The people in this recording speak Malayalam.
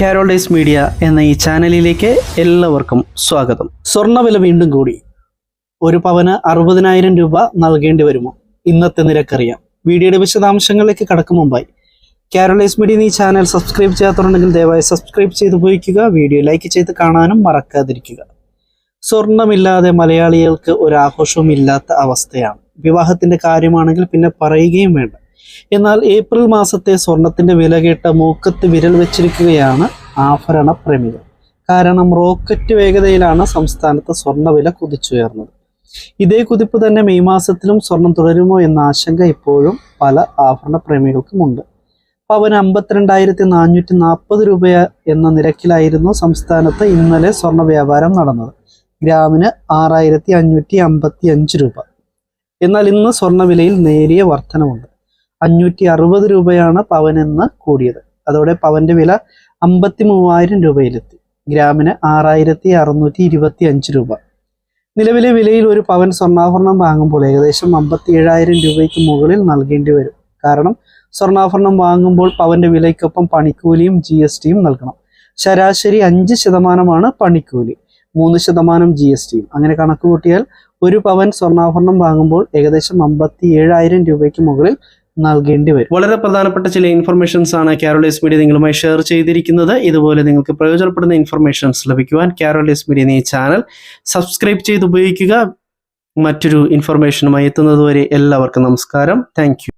കാരോളൈസ് മീഡിയ എന്ന ഈ ചാനലിലേക്ക് എല്ലാവർക്കും സ്വാഗതം. സ്വർണവില വീണ്ടും കൂടി. ഒരു പവന് അറുപതിനായിരം രൂപ നൽകേണ്ടി വരുമോ? ഇന്നത്തെ നിരക്കറിയാം. വീഡിയോയുടെ വിശദാംശങ്ങളിലേക്ക് കടക്കും മുമ്പായി. കാരോളൈസ് മീഡിയ ഈ ചാനൽ സബ്സ്ക്രൈബ് ചെയ്യാത്തതുണ്ടെങ്കിൽ ദയവായി സബ്സ്ക്രൈബ് ചെയ്ത് ഉപയോഗിക്കുക വീഡിയോ ലൈക്ക് ചെയ്ത് കാണാനും മറക്കാതിരിക്കുക. സ്വർണമില്ലാതെ മലയാളികൾക്ക് ഒരു ആഘോഷവും ഇല്ലാത്ത അവസ്ഥയാണ്. വിവാഹത്തിന്റെ കാര്യമാണെങ്കിൽ പിന്നെ പറയുകയും വേണ്ട. എന്നാൽ ഏപ്രിൽ മാസത്തെ സ്വർണത്തിന്റെ വില കേട്ട മൂക്കത്ത് വിരൽ വെച്ചിരിക്കുകയാണ് ആഭരണ പ്രേമികൾ. കാരണം റോക്കറ്റ് വേഗതയിലാണ് സംസ്ഥാനത്ത് സ്വർണവില കുതിച്ചുയർന്നത്. ഇതേ കുതിപ്പ് തന്നെ മെയ് മാസത്തിലും സ്വർണം തുടരുമോ എന്ന ആശങ്ക ഇപ്പോഴും പല ആഭരണ പ്രേമികൾക്കുമുണ്ട് പവൻ അമ്പത്തിരണ്ടായിരത്തി നാനൂറ്റി നാൽപ്പത് രൂപ എന്ന നിരക്കിലായിരുന്നു സംസ്ഥാനത്ത് ഇന്നലെ സ്വർണ വ്യാപാരം നടന്നത്. ഗ്രാമിന് ആറായിരത്തി അഞ്ഞൂറ്റി അമ്പത്തി അഞ്ച് രൂപ. എന്നാൽ ഇന്ന് സ്വർണവിലയിൽ നേരിയ വർധനമുണ്ട്. അഞ്ഞൂറ്റി അറുപത് രൂപയാണ് പവൻ എന്ന് കൂടിയത്. അതോടെ പവന്റെ വില അമ്പത്തി മൂവായിരം രൂപയിലെത്തി. ഗ്രാമിന് ആറായിരത്തി അറുന്നൂറ്റി ഇരുപത്തി അഞ്ച് രൂപ. നിലവിലെ വിലയിൽ ഒരു പവൻ സ്വർണാഭരണം വാങ്ങുമ്പോൾ ഏകദേശം അമ്പത്തി ഏഴായിരം രൂപയ്ക്ക് മുകളിൽ നൽകേണ്ടി വരും. കാരണം സ്വർണാഭരണം വാങ്ങുമ്പോൾ പവന്റെ വിലയ്ക്കൊപ്പം പണിക്കൂലിയും ജി എസ് ടിയും നൽകണം. ശരാശരി അഞ്ച് ശതമാനമാണ് പണിക്കൂലി. മൂന്ന് ശതമാനം ജി എസ് ടിയും അങ്ങനെ കണക്ക് കൂട്ടിയാൽ ഒരു പവൻ സ്വർണാഭരണം വാങ്ങുമ്പോൾ ഏകദേശം അമ്പത്തി ഏഴായിരം രൂപയ്ക്ക് മുകളിൽ നൽകേണ്ടി വരും. വളരെ പ്രധാനപ്പെട്ട ചില ഇൻഫർമേഷൻസ് ആണ് കാരോളൈസ് മീഡിയ നിങ്ങളുമായി ഷെയർ ചെയ്തിരിക്കുന്നത്. ഇതുപോലെ നിങ്ങൾക്ക് പ്രയോജനപ്പെടുന്ന ഇൻഫർമേഷൻസ് ലഭിക്കുവാൻ കാരോളൈസ് മീഡിയ എന്ന ചാനൽ സബ്സ്ക്രൈബ് ചെയ്ത് ഉപയോഗിക്കുക. മറ്റൊരു ഇൻഫർമേഷനുമായി എത്തുന്നതുവരെ എല്ലാവർക്കും നമസ്കാരം. താങ്ക്